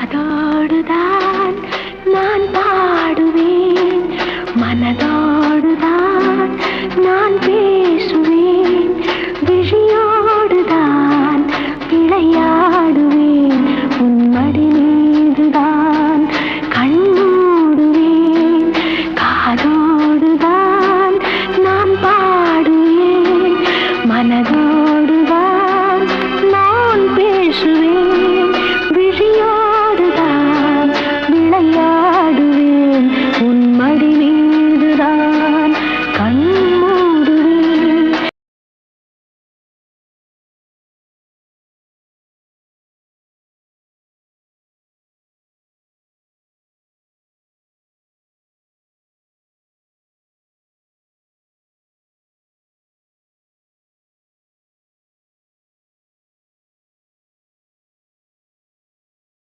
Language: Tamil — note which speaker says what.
Speaker 1: அதோடுதான் நான் பாடுவேன். மனதோடுதான் நான் பேசுவேன். விழியோடுதான் விளையாடுவேன். உன்மடி மீதுதான் கண்ணோடுவேன் காதோடுதான் நான் பாடுவேன். மனதோ